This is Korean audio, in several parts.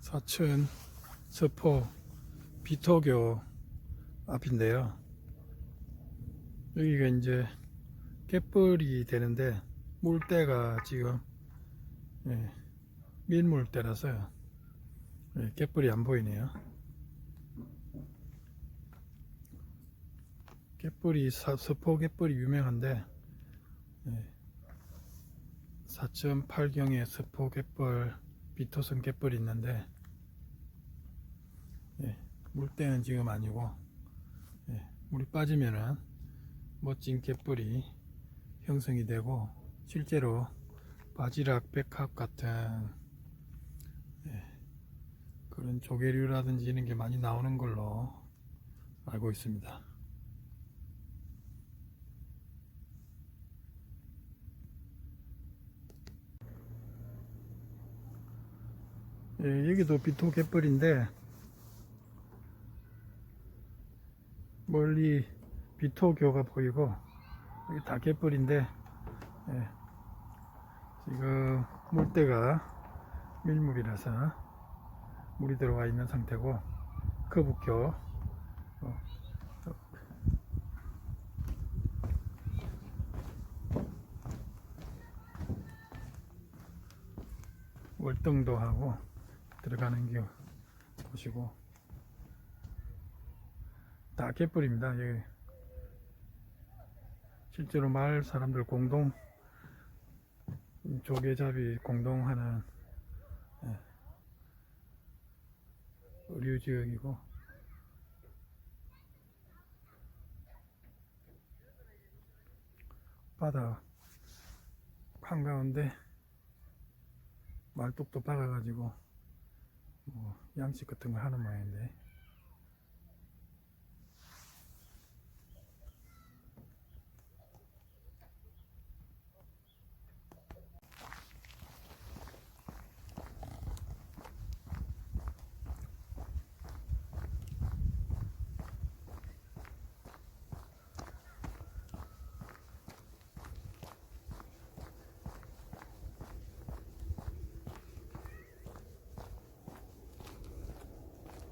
사천 서포 비토교 앞인데요. 여기가 이제 갯벌이 되는데 물때가 지금 예, 밀물때라서요. 예, 갯벌이 안 보이네요. 갯벌이 사, 서포 갯벌이 유명한데 예, 4.8경에 서포 갯벌 비토성 갯벌이 있는데 예, 물때는 지금 아니고 예, 물이 빠지면은 멋진 갯벌이 형성이 되고 실제로 바지락 백합 같은 예, 그런 조개류라든지 이런 게 많이 나오는 걸로 알고 있습니다. 예, 여기도 비토 갯벌인데 멀리 비토교가 보이고 여기 다 갯벌인데 예, 지금 물때가 밀물이라서 물이 들어와 있는 상태고 거북교 어, 월등도 하고 들어가는 게 보시고. 다 갯벌입니다. 여기 실제로 마을 사람들 공동 조개잡이 공동하는 예, 의류 지역이고. 바다 한가운데 말뚝도 박아가지고 뭐 양식 같은 거 하는 모양인데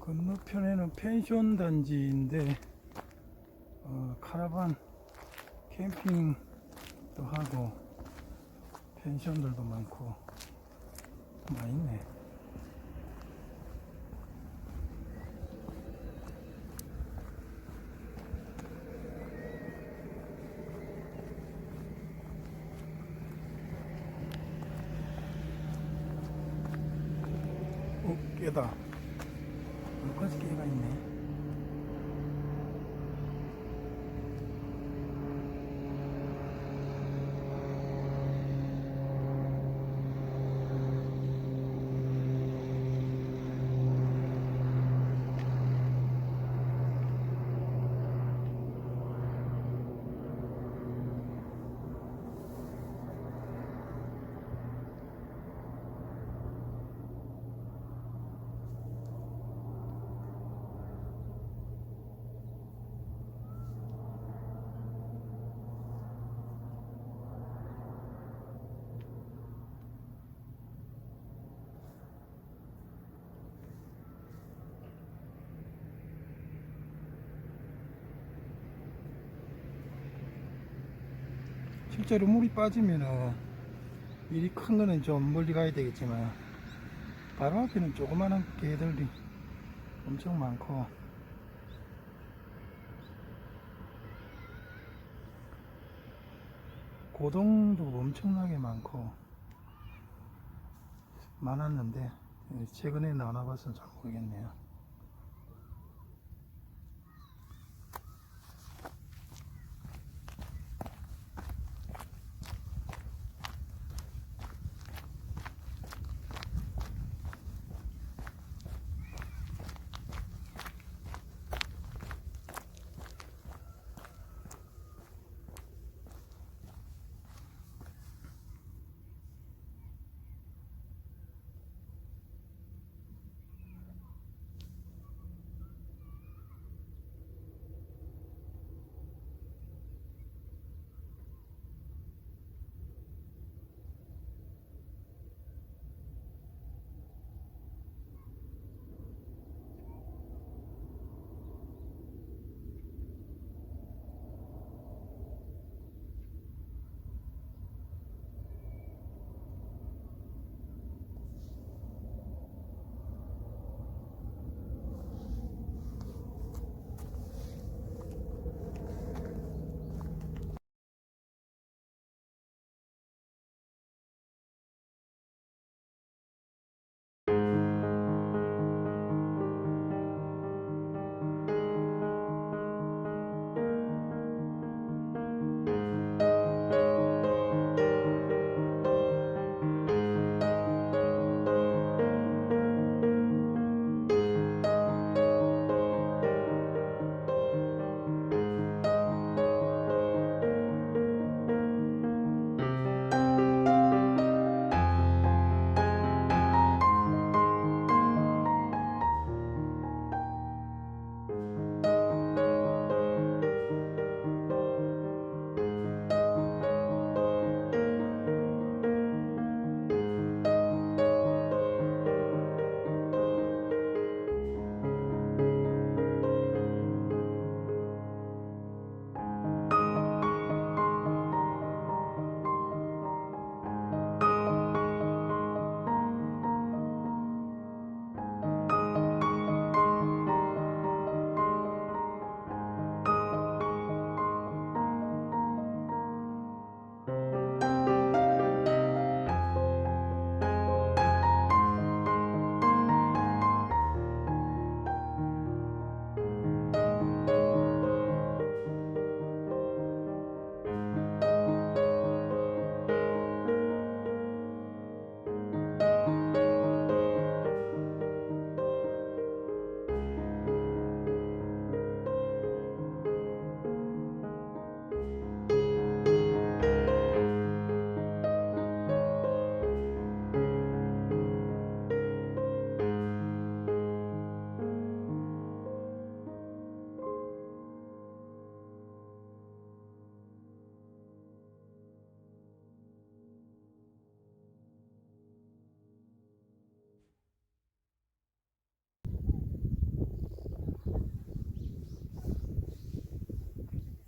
건너편에는 펜션 단지인데 어, 카라반 캠핑도 하고 펜션들도 많고 많이 있네. 어, 깨다. 여기까지 깨가 있네. 실제로 물이 빠지면은 일이 큰 거는 좀 멀리 가야 되겠지만 바로 앞에는 조그마한 개들이 엄청 많고 고동도 엄청나게 많고 많았는데 최근에 나와봐서 잘 모르겠네요.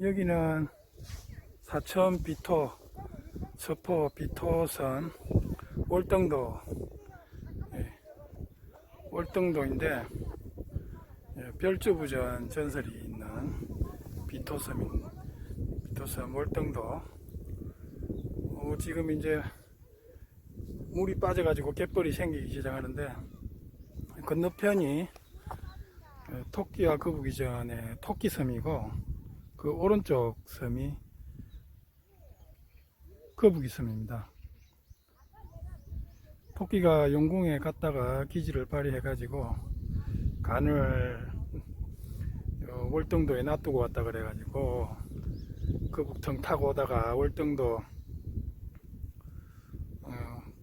여기는 사천 비토, 서포 비토선 월등도, 예, 월등도인데 예, 별주부전 전설이 있는 비토섬인 비토섬 월등도. 어, 지금 이제 물이 빠져가지고 갯벌이 생기기 시작하는데 건너편이 어, 토끼와 거북이 전에 토끼섬이고 그 오른쪽 섬이 거북이 섬입니다. 토끼가 용궁에 갔다가 기지를 발휘해 가지고 간을 어, 월등도에 놔두고 왔다 그래 가지고 거북청 타고 오다가 월등도 어,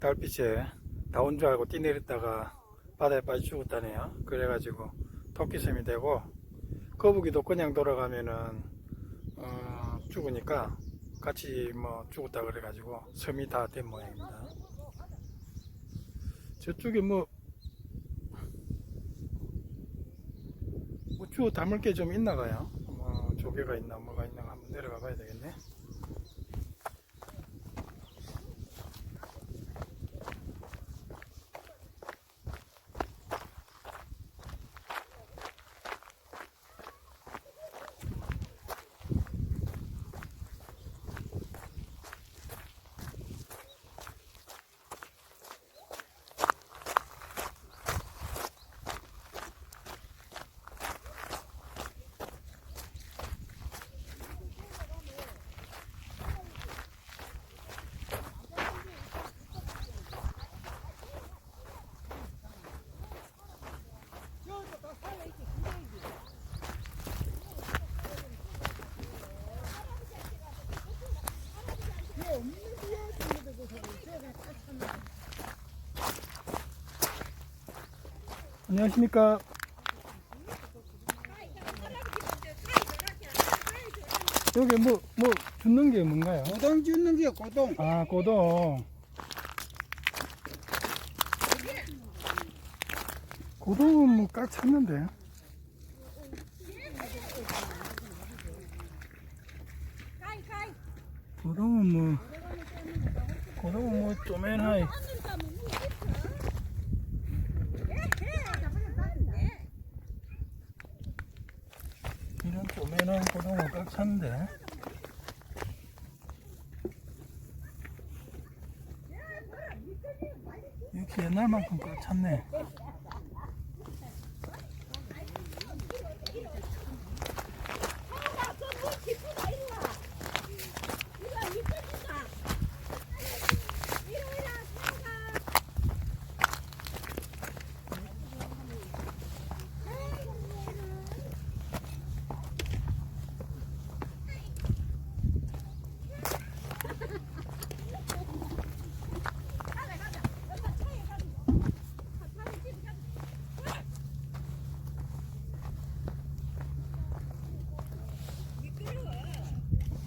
달빛에 다온줄 알고 뛰내렸다가 바다에 빠져 죽었다네요. 그래가지고 토끼섬이 되고 거북이도 그냥 돌아가면은 어, 죽으니까 같이 뭐 죽었다 그래가지고 섬이 다 된 모양입니다. 저쪽에 뭐, 뭐 주워 담을 게 좀 있나 봐요. 뭐 조개가 있나 뭐가 있나 한번 내려가 봐야 되겠네. 안녕하십니까. 여기 뭐, 뭐, 줍는 게 뭔가요? 고동 주는 게 고동. 아, 고동. 고동은 뭐 꽉 찼는데. 고동은 뭐, 고동은 뭐, 쪼맨하이. 쪼맨한 고동은 꽉 찼는데. 역시 옛날만큼 꽉 찼네.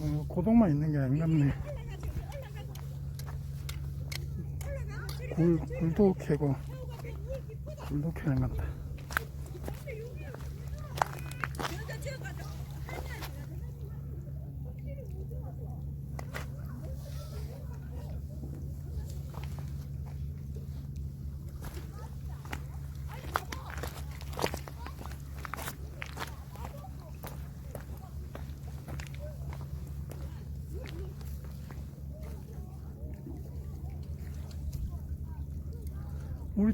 어, 고동만 있는 게 아닌갑네. 굴, 굴도 캐고, 굴도 캐는 같다.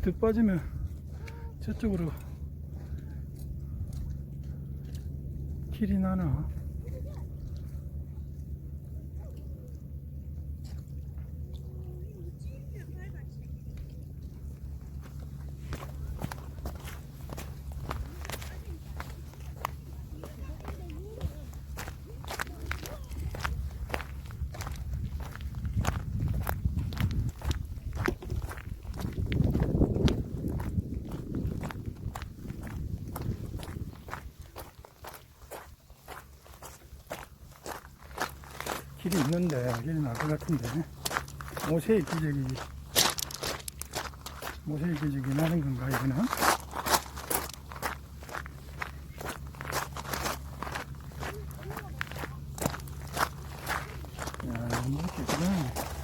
더 빠지면 저쪽으로 길이 나나? 길이 있는데 길이 날 것 같은데 모세의 기적이 모세의 기적이 나는 건가 이거는? 야, 너무 기쁘네. 뭐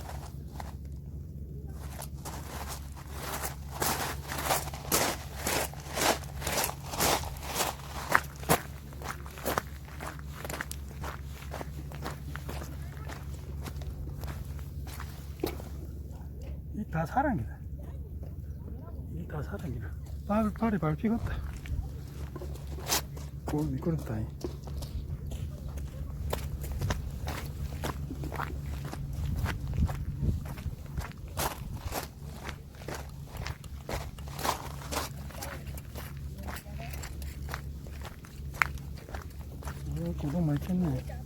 다 사랑이다. 이게 다 사랑이다. 발, 발에 발 피겠다. 오, 미끄럽다. 이. 오, 구멍 많이 쳤네.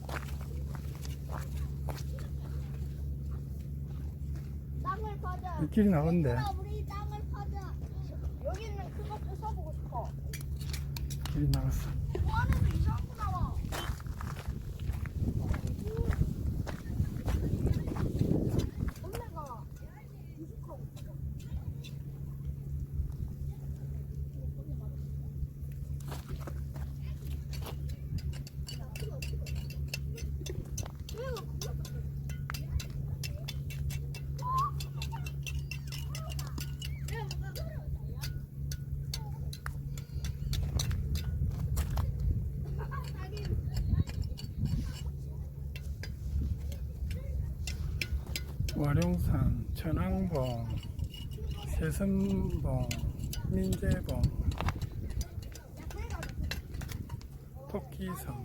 땅을 파자. 이 길이 나갔는데. 얘들아, 우리 땅을 파자. 여기 있는 그거 부숴보고 싶어. 길이 나갔어. 그 안에서 이상한 거 나와. 엄마가 이식하고 있어. 월용산, 천왕봉, 세선봉, 민재봉, 토끼섬.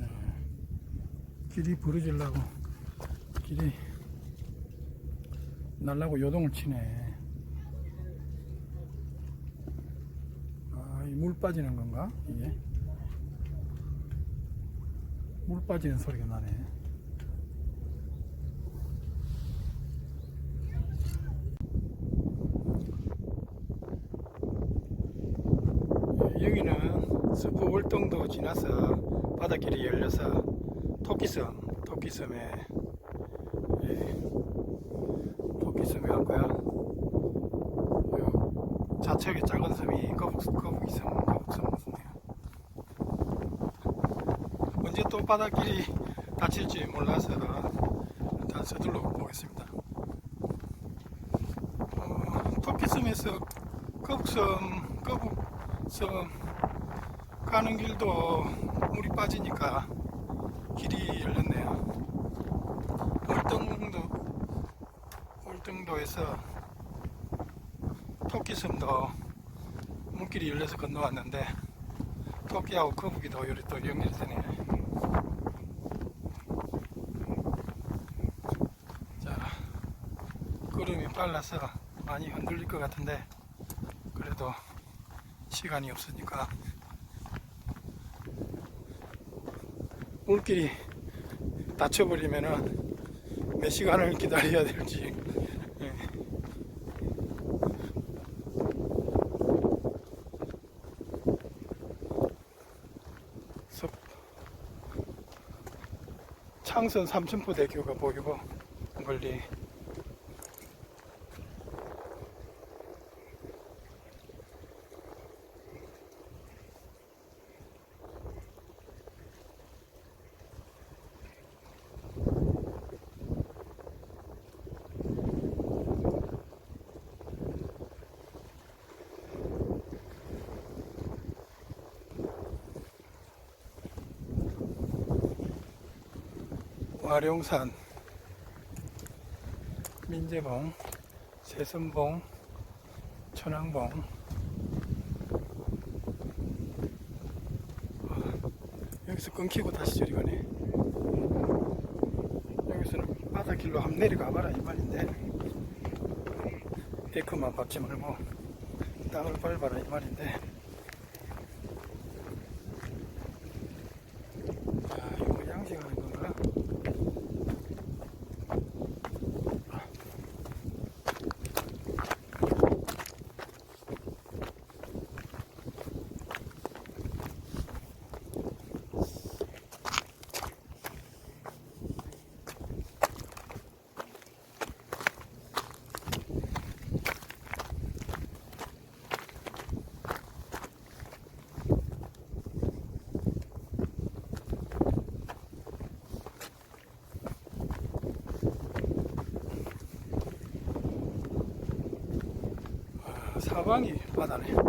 야, 길이 부러지려고 길이 날라고 요동을 치네. 아, 이물 빠지는 건가? 이게? 물 빠지는 소리가 나네. 예, 여기는 스프 월동도 지나서 바닷길이 열려서 토끼섬, 토끼섬에 예, 토끼섬에 왔고요. 요 좌측에 작은 섬이 거북, 거북이섬, 거북섬 또 바닷길이 닫힐지 몰라서 일단 서둘러 보겠습니다. 어, 토끼섬에서 거북섬, 거북섬 가는 길도 물이 빠지니까 길이 열렸네요. 월등도, 월등도에서 토끼섬도 물길이 열려서 건너왔는데 토끼하고 거북이 도 요리 또 연결되네. 자, 빨라서 많이 흔들릴 것 같은데 그래도 시간이 없으니까 물길이 닫혀버리면은 몇 시간을 기다려야 될지 예. 섭 창선 삼천포 대교가 보이고 멀리 와룡산, 민재봉, 세선봉, 천왕봉. 아, 여기서 끊기고 다시 저리 가네. 여기서는 바닷길로 한번 내려가 봐라 이 말인데. 데크만 밟지 말고 땅을 밟아라 이 말인데. 아, 이거 양식하는 건가? 아, 사방이 바다네.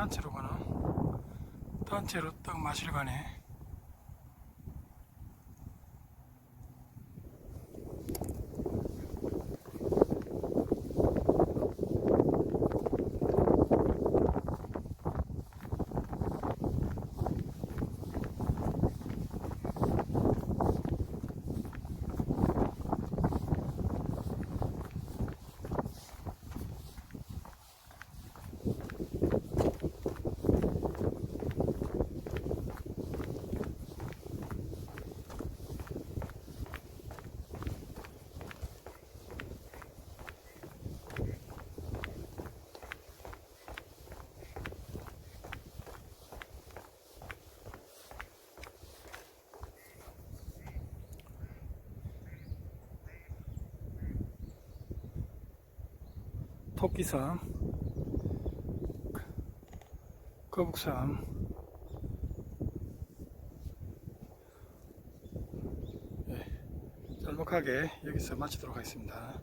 단체로 가나? 단체로 딱 마실 가네. 토끼섬, 거북섬, 예, 짤막하게 여기서 마치도록 하겠습니다.